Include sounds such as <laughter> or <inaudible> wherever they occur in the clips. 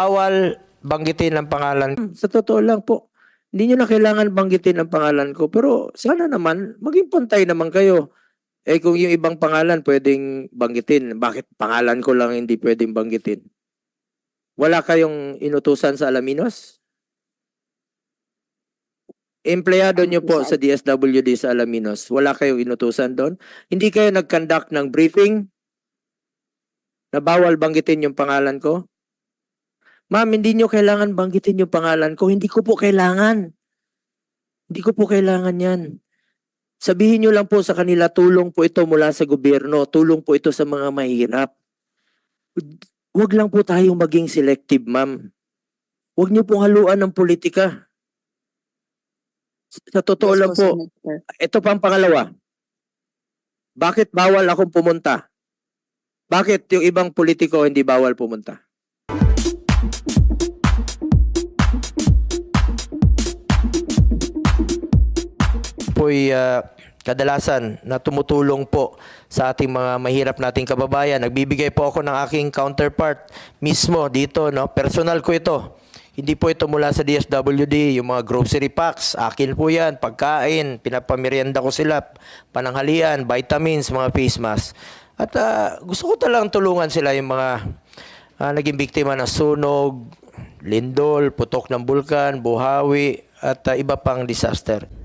bawal banggitin ang pangalan. Sa totoo lang po, hindi nyo na kailangan banggitin ang pangalan ko. Pero sana naman, maging pantay naman kayo. Eh kung yung ibang pangalan pwedeng banggitin, bakit pangalan ko lang hindi pwedeng banggitin? Wala kayong inutusan sa Alaminos? Empleyado nyo po sa DSWD sa Alaminos, wala kayong inutusan doon? Hindi kayo nag-conduct ng briefing na bawal banggitin yung pangalan ko? Ma'am, hindi nyo kailangan banggitin yung pangalan ko. Hindi ko po kailangan. Hindi ko po kailangan yan. Sabihin nyo lang po sa kanila, tulong po ito mula sa gobyerno. Tulong po ito sa mga mahirap. Huwag lang po tayong maging selective, ma'am. Huwag nyo pong haluan ng politika. Sa totoo lang po, Senator. ito pa ang pangalawa. Bakit bawal akong pumunta? Bakit yung ibang politiko hindi bawal pumunta? Po'y ah, kadalasan na tumutulong po sa ating mga mahirap nating kababayan. Nagbibigay po ako ng aking counterpart mismo dito, no? Personal ko ito. Hindi po ito mula sa DSWD, yung mga grocery packs, akin po yan, pagkain, pinapamerienda ko sila, pananghalian, vitamins, mga face mask. At ah, gusto ko talang tulungan sila yung mga ah, naging biktima ng sunog, lindol, putok ng bulkan, buhawi, at ah, iba pang disaster.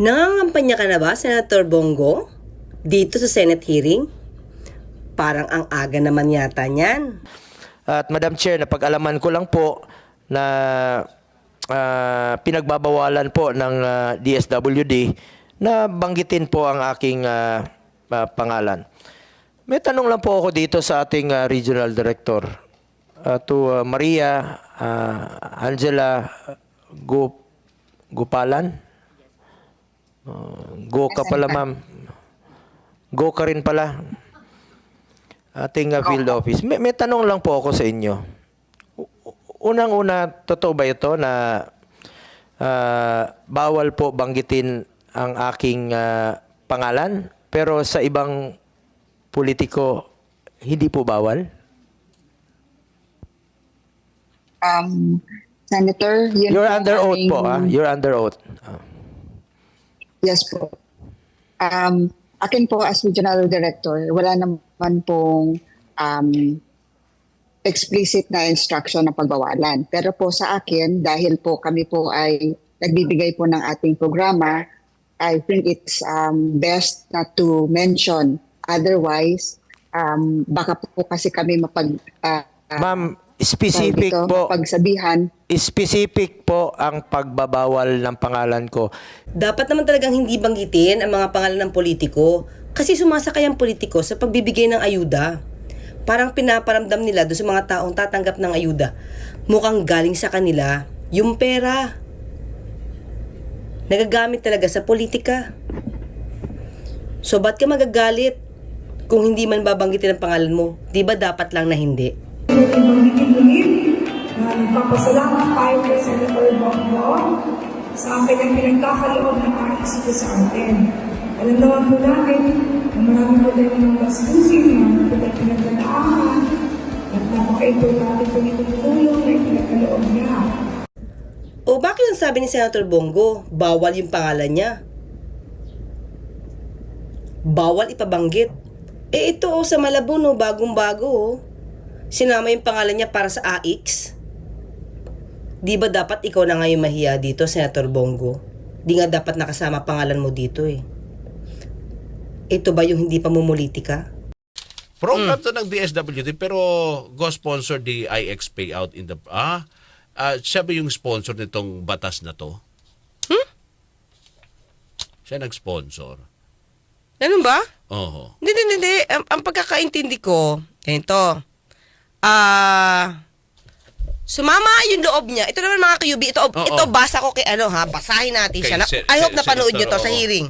Nangangampanya ka na ba, Senator Bongo? Dito sa Senate hearing? Parang ang aga naman yata niyan. At Madam Chair, napag-alaman ko lang po na ah, pinagbabawalan po ng ah, DSWD na banggitin po ang aking ah, ah, pangalan. May tanong lang po ako dito sa ating ah, regional director ah, to ah, Maria ah, Angela Go Gopalan. Ah, go ka pala, ma'am. Go ka rin pala. Ating ah, field office. May, may tanong lang po ako sa inyo. Unang-una, totoo ba ito na ah, bawal po banggitin ang aking ah, pangalan? Pero sa ibang politiko, hindi po bawal? Um, Senator, yun You're under oath po, ah. You're under oath. Ah. Yes po. Um, akin po as regional director, wala naman pong um, explicit na instruction ng pagbawalan. Pero po sa akin, dahil po kami po ay nagbibigay po ng ating programa, I think it's um, best not to mention. Otherwise, um, baka po kasi kami mapag... ah, Ma'am, specific dito, po, Pagsabihan. specific po ang pagbabawal ng pangalan ko. Dapat naman talagang hindi banggitin ang mga pangalan ng politiko kasi sumasakay ang politiko sa pagbibigay ng ayuda. Parang pinaparamdam nila doon sa mga taong tatanggap ng ayuda. Mukhang galing sa kanila yung pera. Nagagamit talaga sa politika. So, ba't ka magagalit kung hindi man babanggitin ang pangalan mo? Di ba dapat lang na hindi? Ulit-ulit na nagpapasalamat tayo kay Senator Bongo sa kanyang pinagkakaloob ng RSP sa atin. Alam naman po natin na marami po tayo ng gastusin, marami po tayo pinagdadaanan, at napaka-importante po itong tulong na ipinagkaloob niya. O bakit ang sabi ni Senator Bongo, bawal yung pangalan niya? Bawal ipabanggit. Eh ito oh, sa Malabon oh, bagong-bago oh. Sinama yung pangalan niya para sa AX. Di ba dapat ikaw na ngayon mahiya dito, Senator Bongo? Di nga dapat nakasama pangalan mo dito eh. Ito ba yung hindi pa mumulitika? Program to ng DSWD pero go sponsor the IX payout in the ah ah, siya ba yung sponsor nitong batas na to? Hmm? Siya nag-sponsor. Ganun ba? Oo. Hindi, hindi, hindi. Ang, ang pagkakaintindi ko, ganito. Ah... sumama yung loob niya. Ito naman mga QB, ito, Oo. ito basa ko kay ano ha, basahin natin Kay siya. Na, Sen- I hope Sen- napanood niyo to Senator, sa oo. hearing.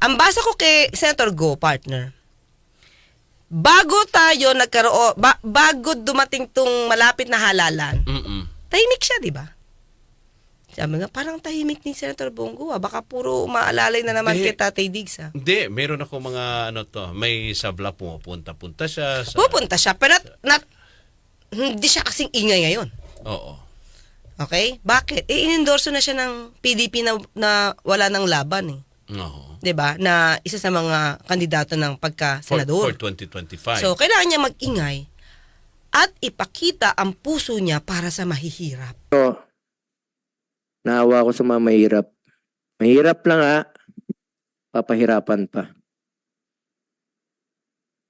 Ang basa ko kay Senator Go, partner. Bago tayo nagkaroon, ba, bago dumating tong malapit na halalan, Mm-mm. tahimik siya, di ba? Sabi nga, parang tahimik ni Senator Bongo. Ah. Baka puro umaalalay na naman Hindi. kay Tatay Diggs. Ah. Hindi, meron ako mga ano to, may sabla pumupunta-punta siya sa Pupunta siya, pero not, not- hindi siya kasing ingay ngayon. Oo. Okay? Bakit? Eh, inendorso na siya ng PDP na, na wala ng laban eh. Oo. 'Di ba? Na isa sa mga kandidato ng For, pagka-senador. for 2025. So, kailangan niya mag-ingay at ipakita ang puso niya para sa mahihirap. So, naawa ko sa mga mahirap. Mahirap lang ha. Papahirapan pa.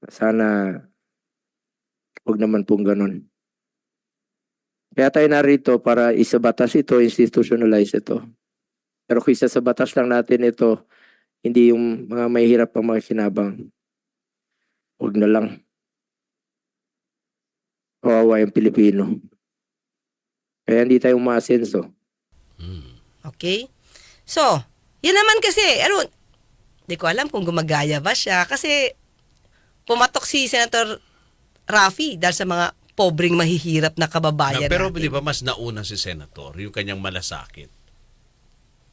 Sana huwag naman pong ganun. Kaya tayo narito para isabatas ito, institutionalize ito. Pero kung isa sa batas lang natin ito, hindi yung mga mahihirap ang mga kinabang. Huwag na lang. Kawawa yung Pilipino. Kaya hindi tayo umaasenso. Okay? So, yun naman kasi, ano, di ko alam kung gumagaya ba siya kasi pumatok si Senator Rafi dahil sa mga pobreng mahihirap na kababayan Na- pero natin. di ba mas nauna si Senator, yung kanyang malasakit.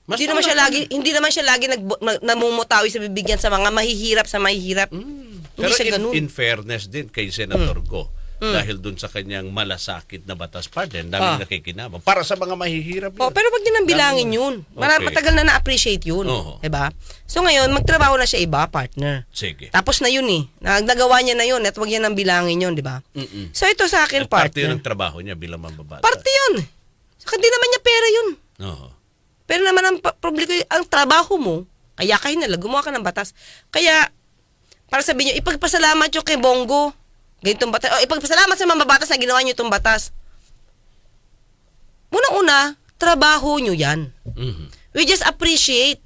Mas hindi naman siya lagi hindi naman siya lagi nag, nag namumutawi sa bibigyan sa mga mahihirap sa mahihirap. Mm. Hindi Pero siya in, ganun. in fairness din kay Senator Go, dahil dun sa kanyang malasakit na batas pa din, daming Ah. nakikinabang. Para sa mga mahihirap Oh, yun. pero wag niyo nang bilangin yun. Okay. Matagal na na-appreciate yun. Oo. 'Di ba? So ngayon, magtrabaho na siya iba, partner. Sige. Tapos na yun eh. Nag- Nagawa niya na yun at wag niya nang bilangin yun, di ba? So ito sa akin, At parte yun ng trabaho niya bilang mambabatas. Parte yun. Saka di naman niya pera yun. Oo. Pero naman ang pa- problema, ang trabaho mo, kaya kayo nila, gumawa ka ng batas. Kaya, para sabihin nyo, ipagpasalamat nyo kay Bongo. Ganitong batas. O, ipagpasalamat sa mga batas na ginawa nyo itong batas. Unang-una, trabaho nyo yan. Mhm. We just appreciate.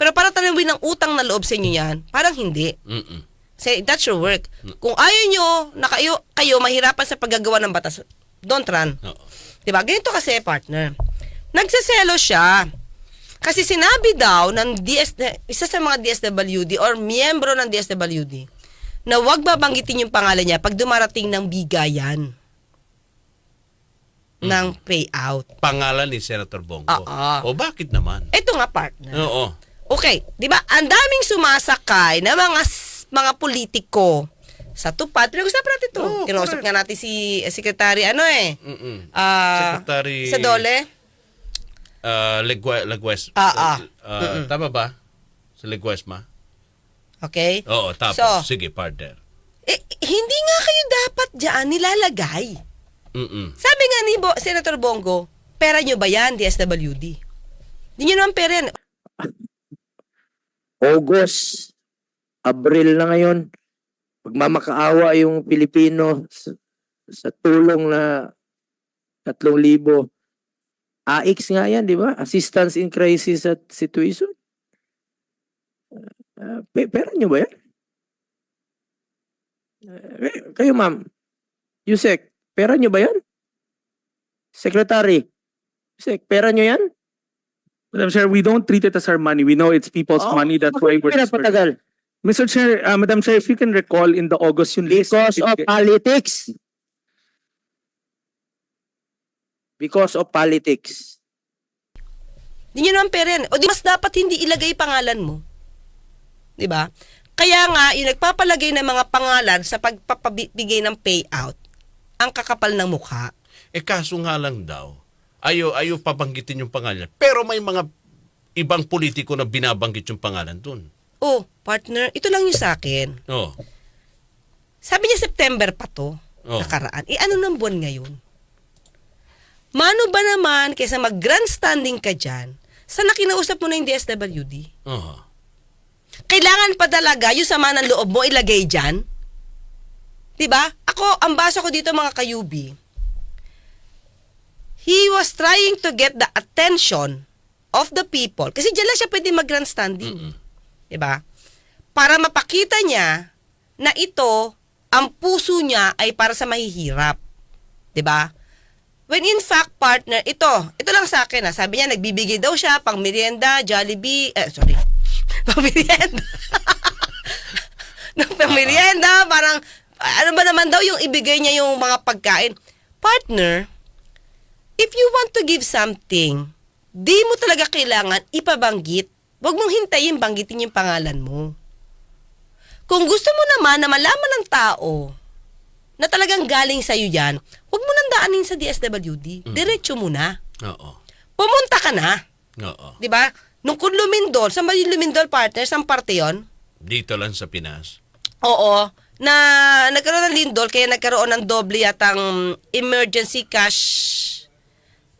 Pero para tanawin ng utang na loob sa inyo yan, parang hindi. Mm-mm. Say, that's your work. Kung ayaw nyo na kayo, kayo mahirapan sa paggagawa ng batas, don't run. Oo. Diba? Ganito kasi, partner. Nagsaselo siya. Kasi sinabi daw ng DS, isa sa mga DSWD or miyembro ng DSWD na wag babanggitin yung pangalan niya pag dumarating ng bigayan ng payout. Pangalan ni Senator Bongo. Oo. O bakit naman? Ito nga, partner. Oo. Okay, 'di ba? Ang daming sumasakay na mga mga politiko sa tupad. Pinag-usapan natin 'to. Oo, Kinausap nga natin si eh, Secretary ano eh. Mm-mm. Ah, Secretary- Sa Dole. Uh, Legua, Legues. Ah, ah. Uh, tama ba? Sa Leguesma? Okay? Oo, tapos. So- sige, partner. Eh, hindi nga kayo dapat diyan nilalagay. Mm-mm. Sabi nga ni Bo- Senator Bongo, pera nyo ba yan, DSWD? Hindi nyo naman pera yan. August, Abril na ngayon, magmamakaawa yung Pilipino sa, sa tulong na 3,000. AX nga yan, di ba? Assistance in Crisis at Situation. Uh, pe- pera nyo ba yan? Uh, kayo ma'am, Yusek, pera nyo ba yan? Secretary, Yusek, pera nyo yan? Madam Chair, we don't treat it as our money. We know it's people's Oh, money. That's why we're pinapatagal? Mr. Chair, uh, Madam Chair, if you can recall in the August yung list. Because of politics. Because of politics. Hindi nyo naman pera yan. O di mas dapat hindi ilagay pangalan mo. Di ba? Kaya nga, yung nagpapalagay ng mga pangalan sa pagpapabigay ng payout, ang kakapal ng mukha. Eh kaso nga lang daw, ayaw, ayaw pabanggitin yung pangalan. Pero may mga ibang politiko na binabanggit yung pangalan dun. Oh, partner, ito lang yung sa akin. Oh. Sabi niya September pa to, Oh. nakaraan. Eh ano ng buwan ngayon? Mano ba naman kaysa mag-grandstanding ka dyan, sa nakinausap mo na yung DSWD? Oh. Kailangan pa talaga yung sama ng loob mo ilagay dyan? 'Di ba? Ako, ang basa ko dito mga kayubi, he was trying to get the attention of the people. Kasi dyan lang siya pwede mag-grandstanding. Mm-mm. 'Di ba? Para mapakita niya na ito, ang puso niya ay para sa mahihirap. 'Di ba? When in fact, partner, ito, ito lang sa akin, ha, sabi niya, nagbibigay daw siya pang merienda, Jollibee, eh, sorry, <laughs> pang merienda. <laughs> Nang pang merienda, parang, ano ba naman daw yung ibigay niya yung mga pagkain. Partner, if you want to give something, di mo talaga kailangan ipabanggit. Huwag mong hintayin banggitin yung pangalan mo. Kung gusto mo naman na malaman ng tao na talagang galing sa'yo yan, huwag mo nang daanin sa DSWD. Diretso mo na. Oo. Pumunta ka na. Oo. Di ba? Nung kung lumindol, sa may lumindol partners, ang parte yon Dito lang sa Pinas. Oo. Na nagkaroon ng lindol, kaya nagkaroon ng doble yatang emergency cash,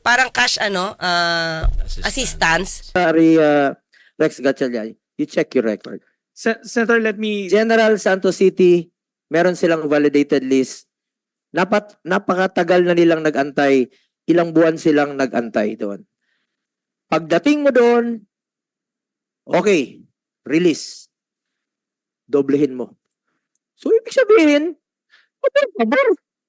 parang cash ano, ah, Assistance. assistance. Sorry, uh, Rex Gatchalian, you check your record. Se- Senator, let me General Santos City, meron silang validated list. Napat, napakatagal na nilang nagantay. Ilang buwan silang nagantay doon. Pagdating mo doon, okay, release. Doblehin mo. So, ibig sabihin.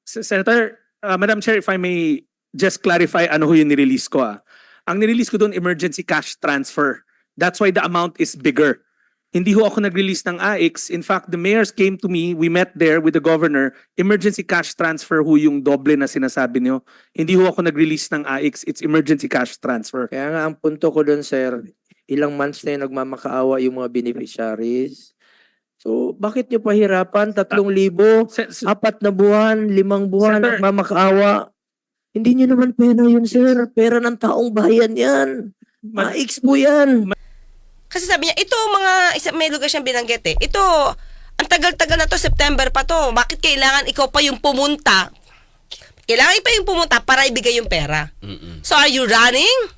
S- Senator, uh, Madam Chair, if I may just clarify ano ho yung nirelease ko ah. Ang nirelease ko doon, emergency cash transfer. That's why the amount is bigger. Hindi ho ako nag-release ng AX. In fact, the mayors came to me, we met there with the governor, emergency cash transfer ho yung doble na sinasabi niyo. Hindi ho ako nag-release ng AX, it's emergency cash transfer. Kaya nga, ang punto ko doon, sir, ilang months na yung nagmamakaawa yung mga beneficiaries. So, bakit nyo pahirapan? Tatlong libo? Se- se- apat na buwan, limang buwan, Senator- nagmamakaawa. Hindi nyo naman pera yun, sir. Pera ng taong bayan yan. Ma- Ma-ex po yan. Kasi sabi niya, ito mga, isa, may lugar siyang binanggit eh. Ito, ang tagal-tagal na to, September pa to. Bakit kailangan ikaw pa yung pumunta? Kailangan pa yung pumunta para ibigay yung pera. Mm-mm. So are you running?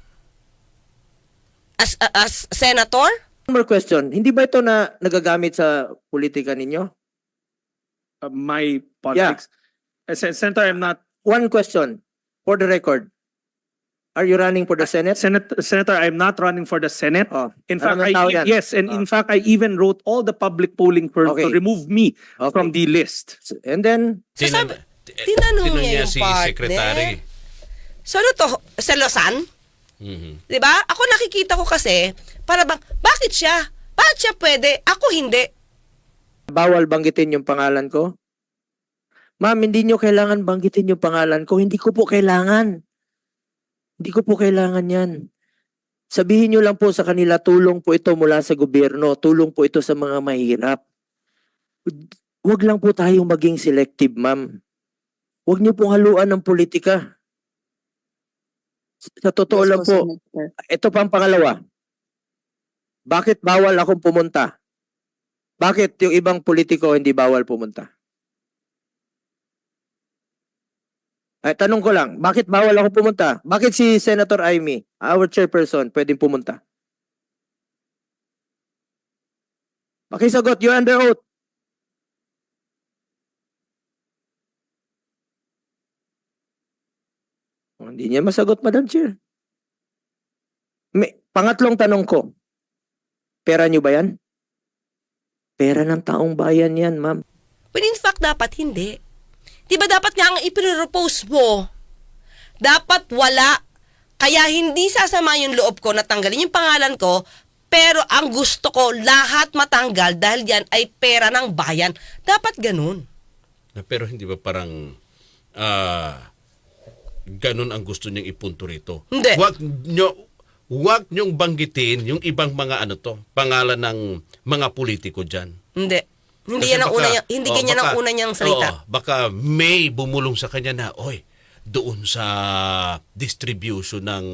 As, as senator? One more question. Hindi ba ito na nagagamit sa politika ninyo? uh, my politics. Uh, Sen- Senator, I'm not One question. For the record. Are you running for the Senate? Senator, Senator, I'm not running for the Senate. Oh, In alam fact, I, yan. yes, and Oh. in fact, I even wrote all the public polling firms to Okay. remove me okay. from the list. And then, So Tinan- tinanong tinan niya yung si partner. Secretary. So ano to, sa Lausanne? Mhm. 'Di ba? Ako nakikita ko kasi, para bang, bakit siya? Bakit siya pwede? Ako hindi. bawal banggitin yung pangalan ko? Ma'am, hindi nyo kailangan banggitin yung pangalan ko. Hindi ko po kailangan. Hindi ko po kailangan yan. Sabihin nyo lang po sa kanila, tulong po ito mula sa gobyerno. Tulong po ito sa mga mahirap. Huwag lang po tayong maging selective, ma'am. Huwag nyo pong haluan ng politika. Sa totoo Yes lang po, Senator. ito pa ang pangalawa. Bakit bawal akong pumunta? Bakit yung ibang politiko hindi bawal pumunta? Ay, tanong ko lang, bakit bawal ako pumunta? Bakit si Senator Amy, our chairperson, pwedeng pumunta? Pakisagot, you're under oath. Hindi niya masagot, Madam Chair. May, pangatlong tanong ko, pera niyo ba yan? Pera ng taong bayan yan, ma'am. When in fact, dapat hindi. Di ba dapat nga ang ipinropose mo, dapat wala. Kaya hindi sasama yung loob ko na tanggalin yung pangalan ko, pero ang gusto ko, lahat matanggal dahil yan ay pera ng bayan. Dapat ganun. Pero hindi ba parang ah ganun ang gusto niyang ipunto rito? Hindi. Wag nyo wag niyong banggitin yung ibang mga ano to, pangalan ng mga politiko diyan. Hindi. Hindi yan ang una, niya- hindi ganyan ang una niyang salita. Oo, baka may bumulong sa kanya na, oy, doon sa distribution ng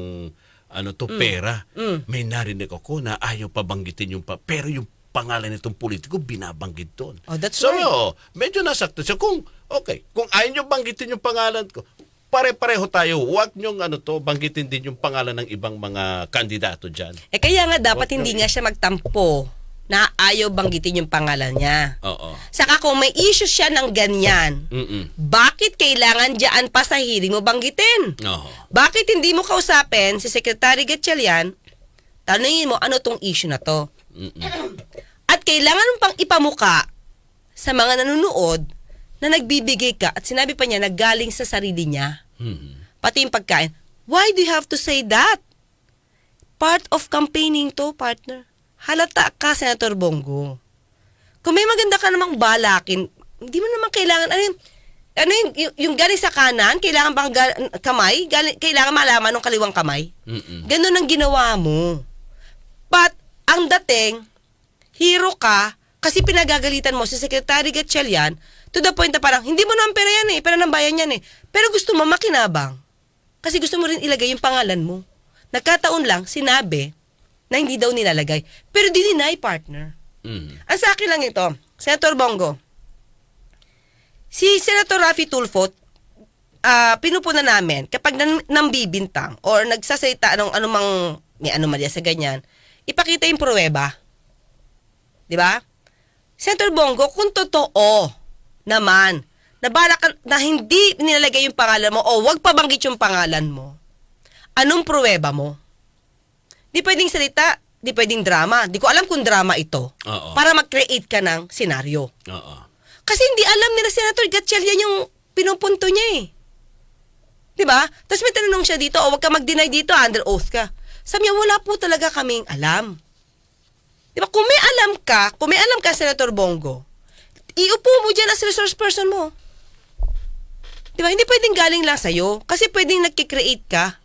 ano to pera, may narinig ako na ayaw pa banggitin yung pa, pero yung pangalan nitong politiko binabanggit doon. Oh, that's so, right. oo, medyo nasakto siya. Kung, okay, kung ayaw nyo banggitin yung pangalan ko, pare-pareho tayo. Huwag nyo ano to, banggitin din yung pangalan ng ibang mga kandidato dyan. Eh kaya nga dapat Wag hindi nga siya magtampo na ayaw banggitin yung pangalan niya. Oo. Saka kung may issue siya ng ganyan, Mm-mm. bakit kailangan dyan pa sa hearing mo banggitin? Oo. Bakit hindi mo kausapin si Secretary Gatchalian, tanungin mo ano tong issue na to? Mm-mm. At kailangan mo pang ipamuka sa mga nanonood na nagbibigay ka at sinabi pa niya na galing sa sarili niya. Mhm. Pati yung pagkain. Why do you have to say that? Part of campaigning to, partner. Halata ka, Senator Bongo. Kung may maganda ka namang balakin, hindi mo naman kailangan, ano yung, ano yung, yung, yung galing sa kanan, kailangan bang ga- kamay? Galing, kailangan malaman ng kaliwang kamay? Mm-mm. Ganun ang ginawa mo. But, ang dating, hero ka, kasi pinagagalitan mo si Secretary Gatchalian, To the point na parang, hindi mo naman pera yan eh, pera ng bayan yan eh. Pero gusto mo makinabang. Kasi gusto mo rin ilagay yung pangalan mo. Nagkataon lang, sinabi na hindi daw nilalagay. Pero di-deny, partner. Mm. Ang sa akin lang ito, Senator Bongo, si Senator Rafi Tulfo, ah pinupuna namin, kapag nan, nambibintang or nagsasalita anong anumang may anomalya sa ganyan, ipakita yung pruweba. Di ba? Senator Bongo, kung totoo naman, na bala ka, na hindi nilalagay yung pangalan mo o wag pabanggit yung pangalan mo, anong pruweba mo? Di pwedeng salita, di pwedeng drama. Di ko alam kung drama ito. Oo. Para mag-create ka ng senaryo. Oo. Kasi hindi alam nila Senator Gatchalian yung pinupunto niya eh. Di ba? Tapos may tanong siya dito, o wag ka mag-deny dito, under oath ka. Sabi niya, wala po talaga kaming alam. Di ba? Kung may alam ka, kung may alam ka, Senator Bongo, iupo mo dyan as resource person mo. Di ba? Hindi pwedeng galing lang sa'yo. Kasi pwedeng nagkikreate ka.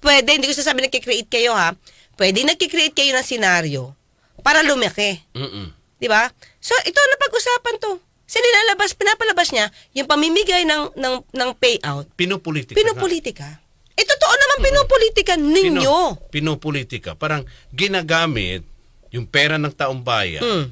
Pwede, hindi ko sasabi nagkikreate kayo ha. Pwede nagkikreate kayo ng senaryo para lumaki. Mm-mm. Di ba? So, ito na pag-usapan to. Kasi nilalabas, pinapalabas niya yung pamimigay ng, ng, ng payout. Pinupolitika. Pinupolitika. Eh, totoo naman pinupolitika ninyo. Pino, pinupolitika. Parang ginagamit yung pera ng taong bayan Hmm.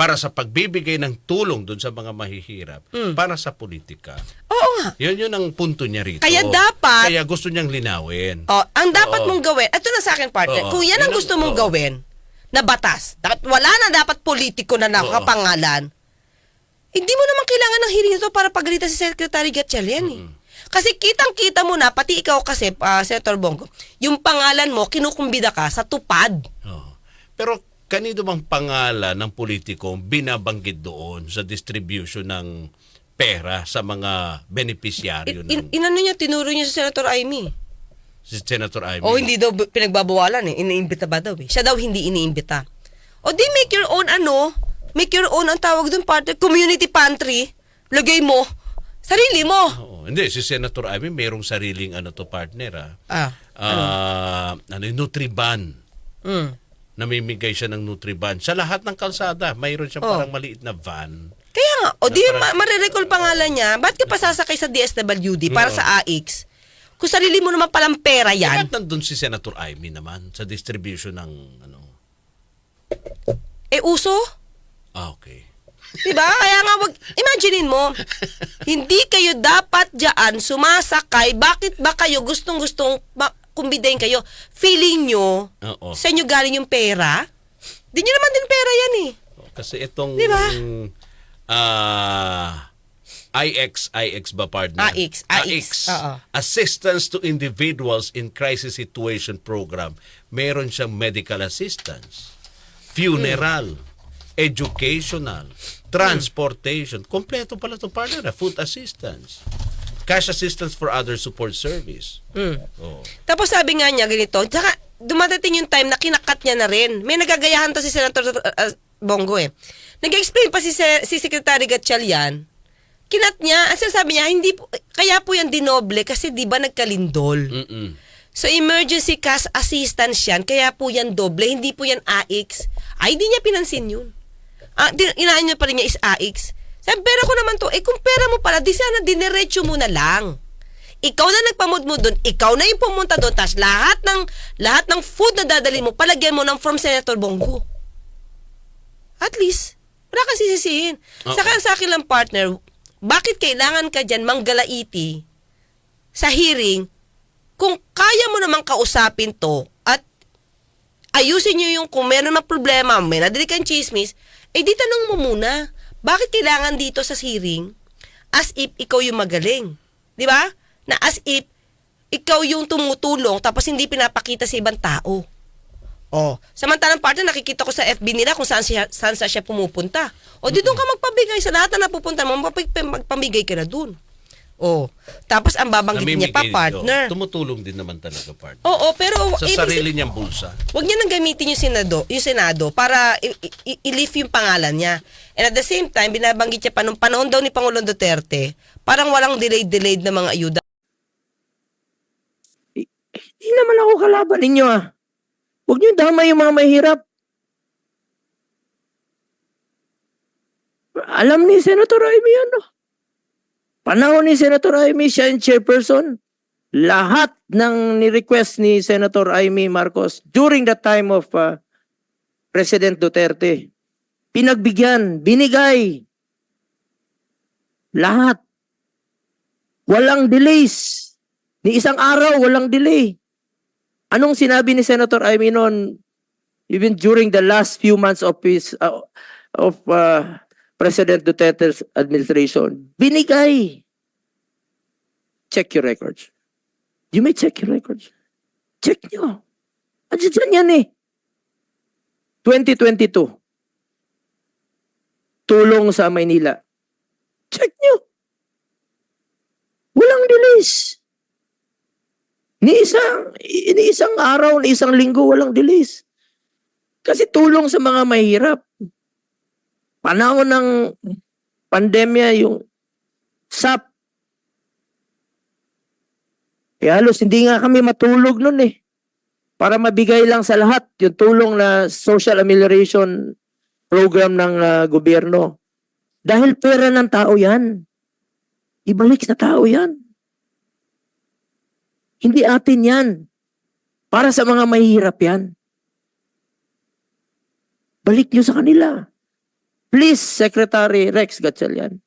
Para sa pagbibigay ng tulong doon sa mga mahihirap Hmm. para sa politika. Oo nga. Yun yun ang punto niya rito. Kaya dapat- Kaya gusto niyang linawin. Oh, ang dapat Oo. mong gawin, ito na sa akin partner, Oo. kung yan ang Yun ang- gusto mong oo. gawin, na batas, dapat wala na dapat politiko na nakapangalan, hindi mo naman kailangan ng hearing ito para pagalitan si Secretary Gatchalian eh. Kasi kitang-kita mo na, pati ikaw kasi, ah, Senator Bongo, yung pangalan mo, kinukumbida ka sa tupad. Oo. Pero kanino bang pangalan ng politiko ang binabanggit doon sa distribution ng pera sa mga beneficiaryo In, in, ng inano niya, tinuro niya sa Senator Amy. si Senator Ivy? O hindi daw pinagbabawalan eh. Iniimbita ba daw eh. Siya daw hindi iniimbita. O di make your own ano, make your own ang tawag doon partner, community pantry. Lagay mo, sarili mo. Oo. Hindi, si Senator Ivy mayroong sariling ano to partner ah. Ah, Ah, ano, yung Nutriban. mm. Namimigay siya ng Nutriban. Sa lahat ng kalsada, mayroon siyang Oh. parang maliit na van. Kaya nga, o di Na ma- marirecall pangalan niya, ba't ka pa sasakay sa DSWD para sa AX? Kung sarili mo naman palang pera yan, Bakit nandun si Senator Ivy naman sa distribution ng ano? eh uso? Ah, okay. Diba? Kaya nga wag, imaginein mo, <laughs> hindi kayo dapat diyan sumasakay. Bakit ba kayo gustong-gustong ma- kumbidahin kayo? Feeling nyo, Oo. sa inyo galing yung pera? Di nyo naman din pera yan eh. Kasi itong Di ba? ah IX, IX ba partner? AX, AX, oo. Assistance to Individuals in Crisis Situation Program. Meron siyang medical assistance, funeral, educational, transportation. Kompleto pala to partner. ah. Food assistance. Cash assistance for other support service. Hmm. Oh. Tapos sabi nga niya ganito, tsaka dumadating yung time na kinakat niya na rin. May nagagayahan to si Senator uh, Bongo eh. Nag-explain pa si, Se- si Secretary Gatchalian, kinat niya, ang sinasabi niya, hindi po, kaya po yan dinoble kasi di ba nagkalindol. Mm-mm. So emergency cash assistance yan, kaya po yan doble, hindi po yan AX. Ay, di niya pinansin yun. Ah, din, inaan niya pa rin niya is AX. Sabi, pera ko naman to. Eh, kung pera mo pala, di sana dinerecho mo na lang. Ikaw na nagpamod mo doon, ikaw na yung pumunta doon, tapos lahat ng, lahat ng food na dadali mo, palagyan mo ng from Senator Bongo. At least, wala kang sisisihin. Saka sa akin lang partner, bakit kailangan ka dyan manggalaiti sa hearing kung kaya mo namang kausapin to at ayusin nyo yung kung meron na problema, may nadali kang chismis, eh di tanong mo muna, bakit kailangan dito sa hearing as if ikaw yung magaling? Di ba? Na as if ikaw yung tumutulong tapos hindi pinapakita sa ibang tao. Oh, samantalang partner nakikita ko sa FB nila kung saan siya saan sa siya pumupunta. O di doon ka magpabigay sa lahat na napupunta mo, magpamigay ka na doon. Oh, tapos ang babanggit niya pa Namimigay- partner. oh, tumutulong din naman talaga partner. Oo, pero Sa ibig sarili niyang bulsa. Huwag niya nang gamitin yung Senado, yung Senado para i- i- i-lift yung pangalan niya. And at the same time, binabanggit niya pa nung panahon daw ni Pangulong Duterte, parang walang delayed-delayed na mga ayuda. Hindi naman ako kalaban ninyo ah. Huwag niyo damay yung mga mahirap. Alam ni Senator Amy yan, no? Panahon ni Senator Amy, siya yung chairperson. Lahat ng ni-request ni Senator Amy Marcos during the time of uh, President Duterte, pinagbigyan, binigay. Lahat. Walang delays. Ni isang araw, walang delay. Anong sinabi ni Senator Amy noon even during the last few months of his uh, of uh, President Duterte's administration, binigay. Check your records. You may check your records. Check nyo. Andiyan dyan yan eh. 2022. Tulong sa Maynila. Check nyo. Walang delays. Ni isang, ni isang araw, ni isang linggo, walang delays. Kasi tulong sa mga mahirap. Panahon ng pandemya, yung SAP. Eh halos hindi nga kami matulog nun eh. Para mabigay lang sa lahat yung tulong na social amelioration program ng ah, gobyerno. Dahil pera ng tao yan. Ibalik sa tao yan. Hindi atin yan. Para sa mga mahihirap yan. Balik nyo sa kanila. Please, Secretary Rex Gatchalian.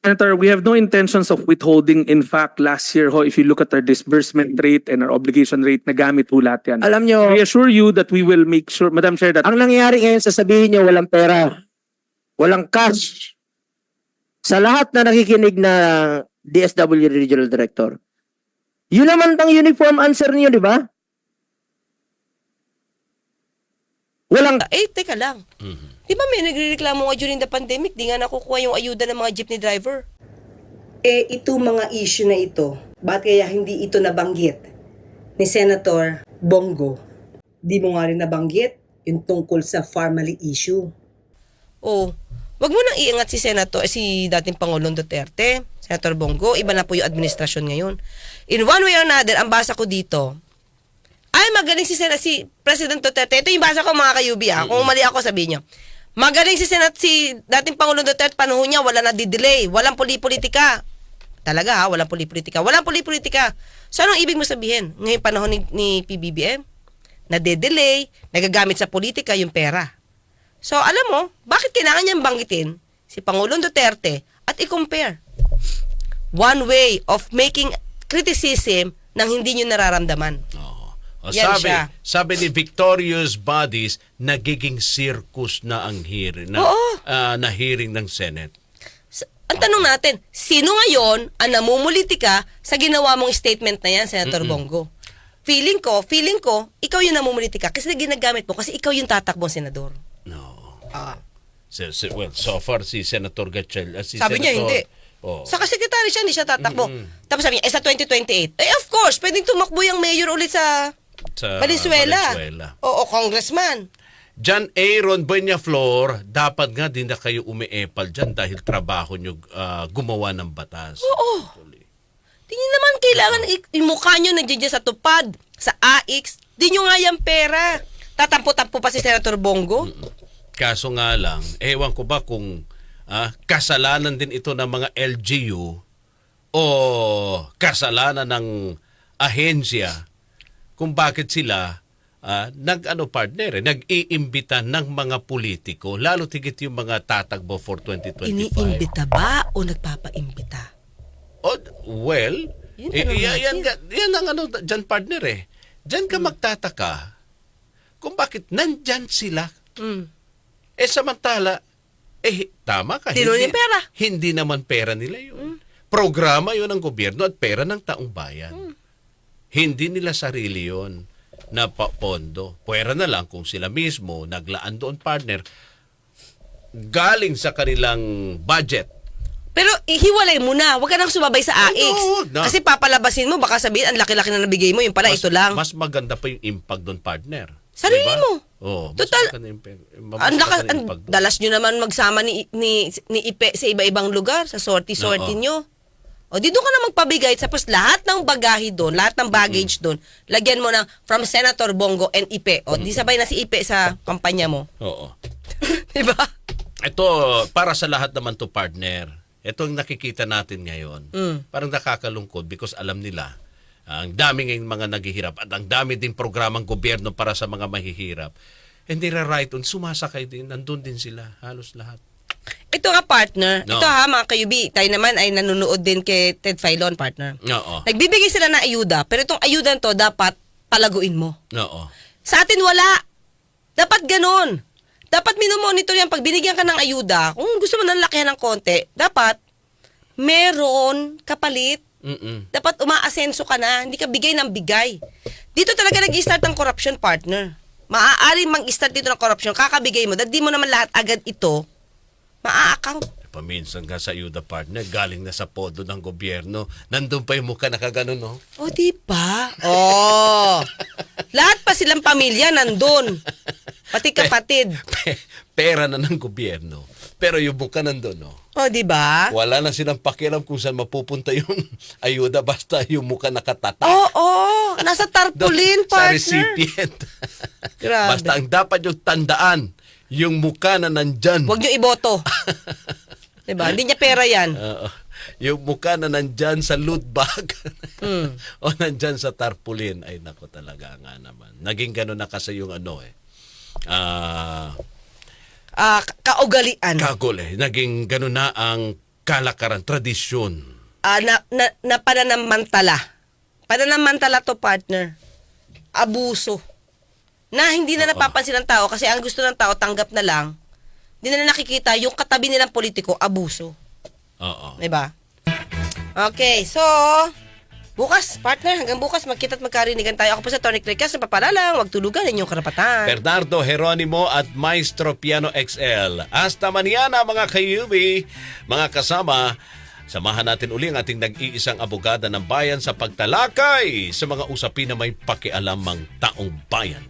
Senator, we have no intentions of withholding. In fact, last year ho, if you look at our disbursement rate and our obligation rate, nagamit ho lahat yan. Alam nyo, We assure you that we will make sure, Madam Chair, that ang nangyayari ngayon, sasabihin nyo, walang pera. Walang cash. Sa lahat na nakikinig na DSW Regional Director, yun naman ang uniform answer niyo, di ba? Walang Eh, teka lang. Di ba may nagrereklamo nga during the pandemic, di nga nakukuha yung ayuda ng mga jeepney driver? Eh, ito mga issue na ito, bakit kaya hindi ito nabanggit ni Senator Bongo? Di mo nga rin nabanggit yung tungkol sa family issue. Oh, wag mo nang iangat si Senator, eh, si dating Pangulong Duterte, Senator Bongo, iba na po yung administrasyon ngayon. In one way or another, ang basa ko dito, ay magaling si Senat si President Duterte. Ito yung basa ko mga kayubi ah. Kung mali ako sabihin niyo. Magaling si Senat si dating Pangulong Duterte panahon niya wala na delay, walang puli-politika. Talaga ha, walang puli-politika. Walang puli-politika. So anong ibig mo sabihin? Ngayon panahon ni, ni PBBM, nade-delay, nagagamit sa politika yung pera. So, alam mo, bakit kailangan niyang banggitin si Pangulong Duterte at i-compare? One way of making criticism nang hindi niyo nararamdaman. Oo. O, Yan sabi, siya. sabi ni Victorious Bodies, nagiging circus na ang hearing, na, Oo. ah, na hearing ng Senate. S- Ang tanong natin, sino ngayon ang namumulitika sa ginawa mong statement na yan, Senator Bongo? Feeling ko, feeling ko, ikaw yung namumulitika kasi ginagamit mo kasi ikaw yung tatakbong senador. No. Ah. So, so- well, so far si Senator Gatchel, ah, si Sabi niya, Senator- hindi. Oh. Sa kasekretary siya, hindi siya tatakbo. Tapos sabi niya, eh sa 2028, eh of course, pwedeng tumakbo yung mayor ulit sa sa Valenzuela. Valenzuela. Oo, congressman. John Aaron Bueñaflor, dapat nga din na kayo umiepal dyan dahil trabaho nyo ah, gumawa ng batas. Oo. Nyo naman kailangan, i- yung mukha nyo nandiyan dyan sa tupad, sa AX, di nyo nga yung pera. Tatampo-tampo pa si Senator Bongo. Kaso nga lang, ewan ko ba kung ah, kasalanan din ito ng mga LGU o kasalanan ng ahensya kung bakit sila ah, nag-ano partner, eh, nag-iimbita ng mga politiko, lalo tigit yung mga tatakbo for 2025. Iniimbita ba o nagpapaimbita? Oh, well, Yun eh, tanong yan, yan, yan ang ano, dyan partner eh. Dyan ka magtataka kung bakit nandyan sila. Mm. Eh samantala, eh tama ka. Sino yung pera? Hindi naman pera nila yun. Programa yun ng gobyerno at pera ng taong bayan. Hmm. Hindi nila sarili yun na pondo. Pwera na lang kung sila mismo naglaan doon partner galing sa kanilang budget Pero ihiwalay mo na. Huwag ka nang sumabay sa AX. Oo, na. Kasi papalabasin mo, baka sabihin, ang laki-laki na nabigay mo, yung pala, mas, ito lang. Mas maganda pa yung impact doon, partner. Sarili Diba? mo. Oo. mas Total- ang laka, maganda ang dalas nyo naman magsama ni, ni, ni Ipe sa iba-ibang lugar, sa sorty-sorty Oo. nyo. O dito ka na magpabigay, tapos lahat ng bagahe doon, lahat ng baggage doon, lagyan mo ng from Senator Bongo and Ipe. O, di sabay na si Ipe sa kampanya mo. Oo. <laughs> Di ba? ito, para sa lahat naman to partner, ito ang nakikita natin ngayon. Parang nakakalungkot because alam nila, ang dami ngayong mga naghihirap at ang dami din programang gobyerno para sa mga mahihirap. And they right on, sumasakay din, nandun din sila, halos lahat. Ito nga partner. No. Ito ha mga kayubi. Tayo naman ay nanonood din kay Ted Filon partner. Oo. Nagbibigay sila ng ayuda, pero itong ayuda to dapat palaguin mo. Oo. Sa atin wala. Dapat ganun. Dapat minomonitor yan. Pag binigyan ka ng ayuda, kung gusto mo nang lakihan ng konti, dapat meron kapalit. Mm-mm. Dapat umaasenso ka na. Hindi ka bigay ng bigay. Dito talaga nag-start ang corruption partner. Maaari mang-start dito ng corruption. Kakabigay mo. Dahil di mo naman lahat agad ito. Maa-account. Paminsan nga sa ayuda partner, galing na sa podo ng gobyerno. Nandun pa yung mukha nakaganon, no? O, di ba? <laughs> Oh. lahat pa silang pamilya nandun. Pati kapatid. Pe- Pera na ng gobyerno. Pero yung mukha nandun, no? O, di ba? Wala na silang pakialam kung saan mapupunta yung <laughs> ayuda basta yung mukha nakatatak. Oo, nasa <laughs> tarpaulin, Sa partner. recipient. Grabe. Basta ang dapat yung tandaan, yung mukha na nandyan. Huwag niyo iboto. <laughs> diba? Hindi niya pera yan. Oo. yung mukha na nandyan sa loot bag Hmm. <laughs> o nandyan sa tarpaulin. Ay, nako talaga nga naman. Naging gano'n na kasi yung ano eh. Ah, Ah, ka- kaugalian. kagol eh. Naging gano'n na ang kalakaran, tradisyon. Ah, na, na, na pananamantala. Pananamantala to, partner. Abuso. Na hindi na napapansin ng tao kasi ang gusto ng tao tanggap na lang. Hindi na nakikita yung katabi nilang politiko, abuso. Oo. Diba? Okay, so, bukas, partner, hanggang bukas, magkita at magkarinigan tayo. Ako po sa Tonic Recast, na papalalang, wag tulugan inyong karapatan. Bernardo Jeronimo at Maestro Piano XL. Hasta mañana mga kayubi, mga kasama. Samahan natin uli ang ating nag-iisang abogada ng bayan sa pagtalakay sa mga usapin na may pakialamang taong bayan.